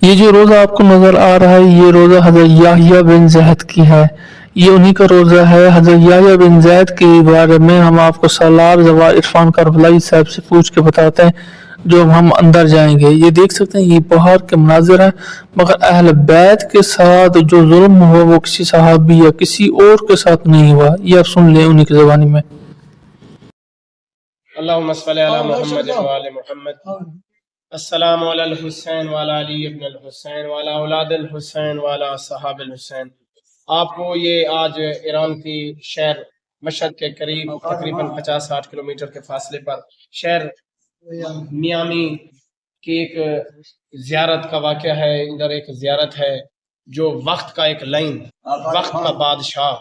یہ جو روزہ آپ کو نظر آ رہا ہے یہ روزہ حضرت یاہیا بن زید کی ہے۔ یہ انہی کا روزہ ہے۔ حضرت یاہیا بن زید کے بارے میں ہم آپ کو سالار زوا عرفان کربلائی صاحب سے پوچھ کے بتاتے ہیں جو ہم اندر جائیں گے۔ یہ دیکھ سکتے ہیں یہ باہر کے مناظر ہیں مگر اہل بیت کے ساتھ جو ظلم ہوا وہ کسی صحابی یا کسی اور کے ساتھ نہیں ہوا۔ یہ آپ سن لیں انہی کی زبانی میں۔ اللهم صل على محمد وعلى محمد۔ السلام علی الحسین وعلى علی ابن الحسین وعلى اولاد الحسین وعلى صحاب الحسین۔ آپ کو یہ آج ایران کی شہر مشہد کے قریب تقریباً پچاس ساٹھ کلومیٹر کے فاصلے پر شہر میامی کی ایک زیارت کا واقعہ ہے۔ ادھر ایک زیارت ہے جو وقت کا ایک لائن، وقت کا بادشاہ۔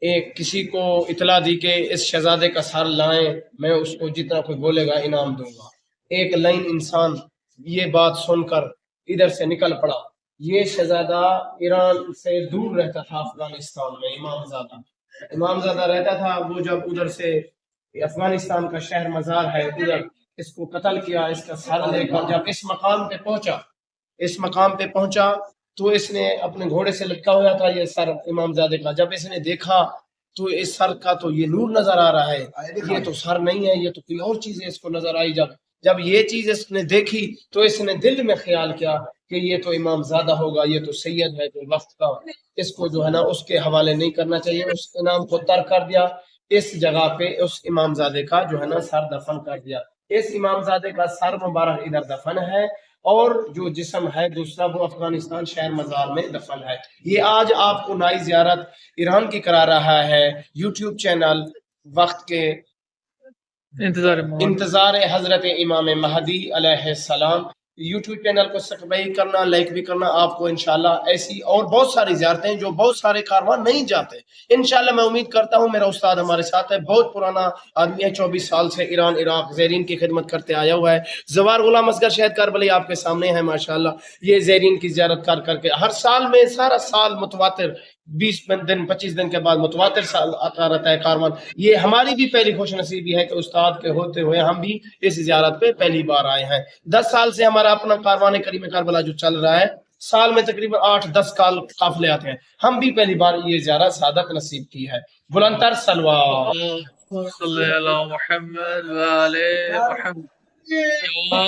ایک کسی کو اطلاع دی کہ اس شہزادے کا سر لائیں، میں اس کو جتنا کوئی بولے گا انعام دوں گا۔ ایک لائن انسان یہ بات سن کر ادھر سے نکل پڑا۔ یہ شہزادہ ایران سے دور رہتا تھا افغانستان میں، امام زادہ۔ امام زادہ رہتا تھا، وہ جب ادھر سے افغانستان کا شہر مزار ہے، ادھر اس کو قتل کیا، اس کا سر لے کر جب اس مقام پہ پہنچا، اس مقام پہ پہنچا تو اس نے اپنے گھوڑے سے لٹکا ہوا تھا یہ سر امام زادے کا۔ جب اس نے دیکھا تو اس سر کا تو یہ نور نظر آ رہا ہے۔ یہ تو سر نہیں ہے، یہ تو کوئی اور چیز ہے، اس کو نظر آئی جب جب یہ چیز اس نے دیکھی تو اس نے دل میں خیال کیا کہ یہ تو امام زادہ ہوگا، یہ تو سید ہے تو وقت کا۔ اس کو جو ہے نا اس کے حوالے نہیں کرنا چاہیے، اس انعام کو ترک کر دیا۔ اس جگہ پہ اس امام زادے کا جو ہے نا سر دفن کر دیا۔ اس امام زادے کا سر مبارک ادھر دفن ہے اور جو جسم ہے دوسرا وہ افغانستان شہر مزار میں دفن ہے۔ یہ آج آپ کو نئی زیارت ایران کی کرا رہا ہے۔ یوٹیوب چینل وقت کے انتظار انتظار حضرت امام مہدی علیہ السلام۔ یوٹیوب چینل کو سبسکرائب کرنا، لائک بھی کرنا، آپ کو انشاءاللہ ایسی اور بہت ساری زیارتیں جو بہت سارے کاروان نہیں جاتے۔ انشاءاللہ میں امید کرتا ہوں میرا استاد ہمارے ساتھ ہے۔ بہت پرانا آدمی ہے، چوبیس سال سے ایران، عراق، زیرین کی خدمت کرتے آیا ہوا ہے۔ زوار غلام اصغر شہد کربلی آپ کے سامنے ہے ماشاءاللہ۔ یہ زیرین کی زیارت کر کر کے ہر سال میں، سارا سال متواتر بیس دن پچیس دن کے بعد متواتر سال آتا رہتا ہے کاروان۔ یہ ہماری بھی پہلی خوش نصیبی ہے کہ استاد کے ہوتے ہوئے ہم بھی اس زیارت پہ پہلی بار آئے ہیں۔ دس سال سے ہمارا اپنا کاروان کریم کربلا جو چل رہا ہے سال میں تقریباً آٹھ دس کال قافلے آتے ہیں۔ ہم بھی پہلی بار یہ زیارت سعادت نصیب کی ہے۔ بلندر سلوار۔ صلی اللہ محمد محمد۔